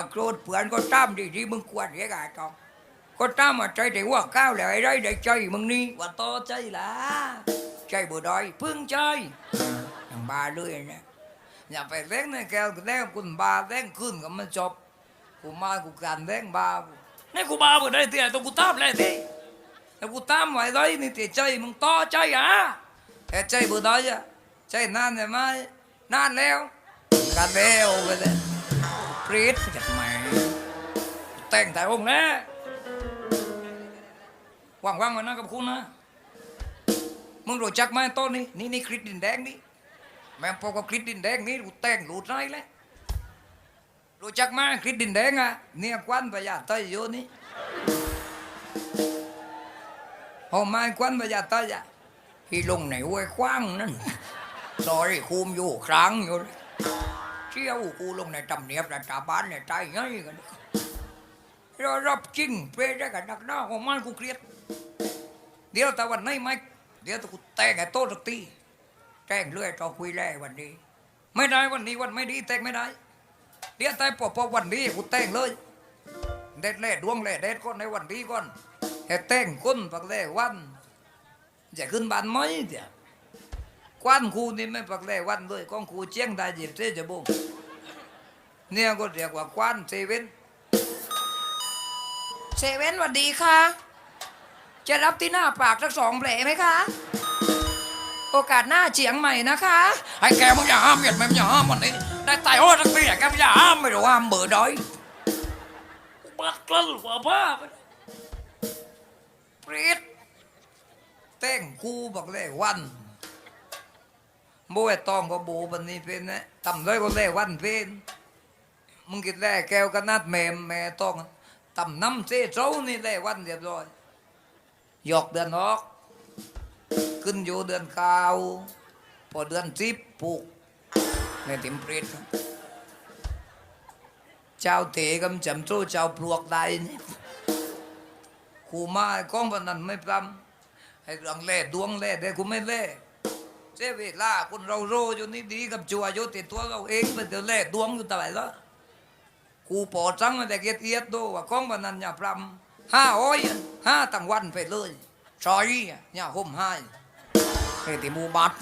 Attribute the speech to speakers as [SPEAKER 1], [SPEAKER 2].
[SPEAKER 1] à cột bướn có tam thì đi mừng quạt cái gà trong có tam mà chơi thì qua cao lại đây để chơi mừng đi và to chơi là chơi bữa đói phương chơi thằng ba đứa này nhà phải lén này kêu cái lén คุณ ba lén ขึ้นก็มันจบกูมากูกันแรงบ้านี่กูบ้าบ่ได้ที่ต้องกูตามเลยที่แต่กูตามไว้เลยนี่ที่ใจมึงต่อใจอะแต่ใจบ่ได้อะใจนานได้ไหมนานแล้วกันแล้วไปเลย ปรีดจากไหนแต่งแต่องค์นะว่างๆมานะกับคุณนะมึงรู้จักไหมต้นนี้นี่นี่คริสดินแดงนี่แม่พอกับคริสดินแดงนี่กูแต่งหลุดไรเลยรู้จักไหมคริสดินแดงอะเนี่ยควันพญาไตอยู่นี่หอมไม้ควันพญาไตอะที่ลงในห้วยคว้างนั่นซอยคุมอยู่ครั้งอยู่ เชี่ยวกูลงในตำเนียบรัฐบาลเนี่ยใจง่ายกันเรารับจริงเปได้กันนักหน้าของมันกูเครียด เดี๋ยวแต่วันนี้ไม่เดี๋ยวแต่กูแต่งไอ้โต๊ะสักทีแต่งเรื่อยต่อคุยแล่วันนี้ ไม่ได้วันนี้วันไม่ดีแต่งไม่ได้ เดี๋ยวแต่พอพอวันนี้กูแต่งเลยเด็ดเล่ดวงเล่เด็ดก่อนในวันนี้ก่อนให้แต่งคนปักเล่วันจะขึ้นบ้านไหมเดี๋ยว ควันครูนี่ไม่ปักเล่วันเลยกองครูเจียงได้หยิบเสจะบุงเนี่ยก็เรียกว่าควันเซเว่นเซเว่นวันดีค่ะ จะรับที่หน้าปากสักสองแผลไหมคะ โอกาสหน้าเฉียงใหม่นะคะ ไอ้แกมึงอย่าห้ามเหยียดมึงอย่าห้ามวันนี้ได้ตายโอ้ทั้งปีแกมึงอย่าห้ามไม่รู้ห้ามเบื่อดอยบัดกลั้นหัวผ้าไปปรีดเต้งกูบอกเลยวันโบไอ้ตองก็โบวันนี้เป็นนะต่ำเลยก็เลยวันเป็นมึงกินแล่แก้วกันนัดแม่แม่ต้องต่ำน้ำเสียเจ้านี่เลยวันเรียบร้อยหยอกเดือนออก ขึ้นอยู่เดือนเก้าพอเดือนสิบปลูกในติมเปรตเจ้าเตะกำจำโจ้เจ้าปลวกได้นี่กูมาก้องพนันไม่พรำให้เรื่องเล่ดวงเล่ได้กูไม่เล่ เสียเวลาคนเราโรอยู่นี่ดีกับจัวอยู่ติดตัวเราเองไปเดี๋ยวเล่ดวงอยู่ตลอดล้วกูปอดจังแต่เกียรติเอียดดูว่าของพนันอย่าพรำห้าอ้อยห้าตั้งวันไปเลยชอยเนี่ยห่มห้ไอ้ที่หมูบัต